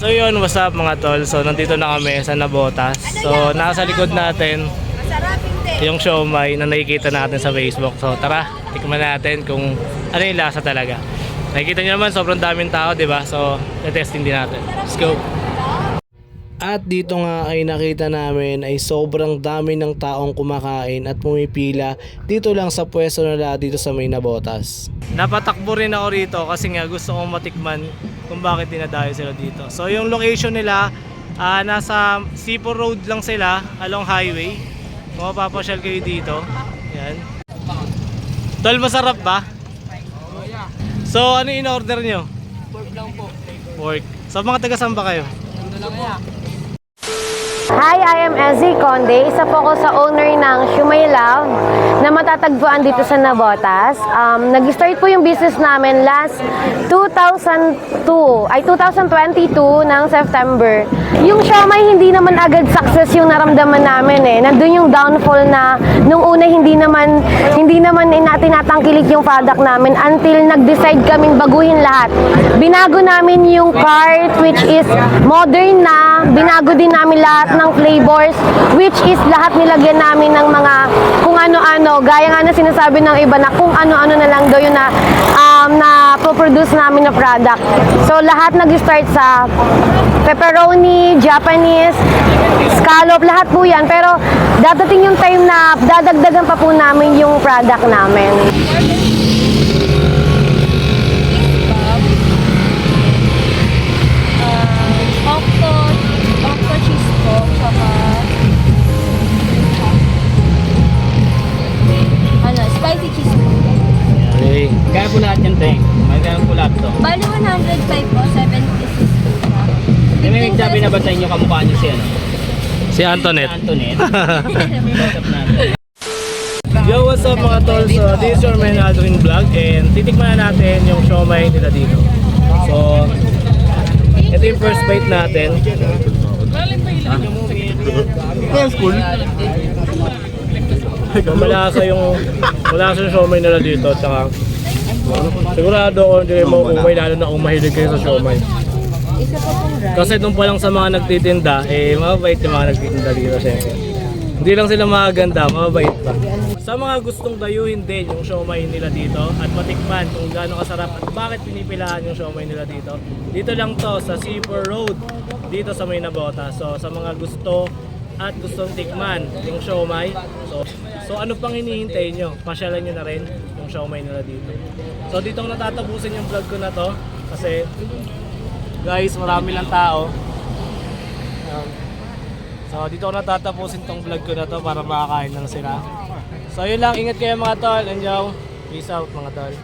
what's up mga tol? So nandito na kami sa Nabotas. So nasa likod natin Masarap hindi. yung siomay na nakikita natin sa Facebook. So tara, tikman natin kung ano yung lasa talaga. Nakikita nyo naman sobrang daming tao, di ba? So, testing din natin. Let's go! At dito nga ay nakita namin ay sobrang dami ng taong kumakain at pumipila dito lang sa pwesto nila dito sa may Nabotas. Napatakbo rin ako rito kasi nga gusto kong matikman kung bakit dinadayo sila dito. So yung location nila, ah, nasa Sipo Road lang sila along highway. Kung mapapasyal kayo dito, yan. Tol, masarap ba? So ano in order nyo? Pork lang po. Pork. So mga taga saan ba kayo? Ano? Hi, I am Ezzy Conde. Isa po ako sa owner ng na matatagpuan dito sa Nabotas. Um, nag-start po yung business namin last 2002, ay 2022 ng September. Yung Shumay hindi naman agad success yung naramdaman namin eh. Nandun yung downfall na nung una hindi naman hindi naman eh, natin natangkilik yung product namin until nag-decide kaming baguhin lahat. Binago namin yung cart which is modern na, binago din namin lahat ng flavors which is lahat nilagyan namin ng mga kung ano-ano. Gaya nga na sinasabi ng iba na kung ano-ano na lang daw yun na um, na produce namin na product. So lahat nag-start sa pepperoni, Japanese, scallop, lahat po yan. Pero dadating yung time na dadagdagan pa po namin yung product namin. Kaya po lahat yan, te. Magkano po lahat to? Bali 105 po, 7 pieces po siya. May nagsabi na ba sa inyo kamukha niyo si ano? Si Antoinette. Si Antoinette. Natin. Yo, what's up mga tol? So, this is your man Aldrin Vlog and titikman na natin yung siomay nila dito. So, ito yung first bite natin. So, malasa yung malasa yung siomay nila dito tsaka sigurado ako hindi kayo mauumay lalo na kung mahilig kayo sa siomay. Isa po pong rice. Kasi doon pa lang sa mga nagtitinda, eh mababait yung mga nagtitinda dito syempre. Hindi lang sila magaganda, mababait pa. Sa mga gustong dayuhin din yung siomay nila dito at matikman kung gaano kasarap at bakit pinipilahan yung siomay nila dito. Dito lang to sa Seaport Road, dito sa May Nabota. So sa mga gusto at gustong tikman yung siomay, so, so ano pang hinihintay nyo? Pasyalan nyo na rin siomay nila dito. So dito ko natatapusin yung vlog ko na to kasi guys, marami lang tao. Um, so dito ko natatapusin tong vlog ko na to para makakain na sila. So yun lang, ingat kayo mga tol. And yo, peace out mga tol.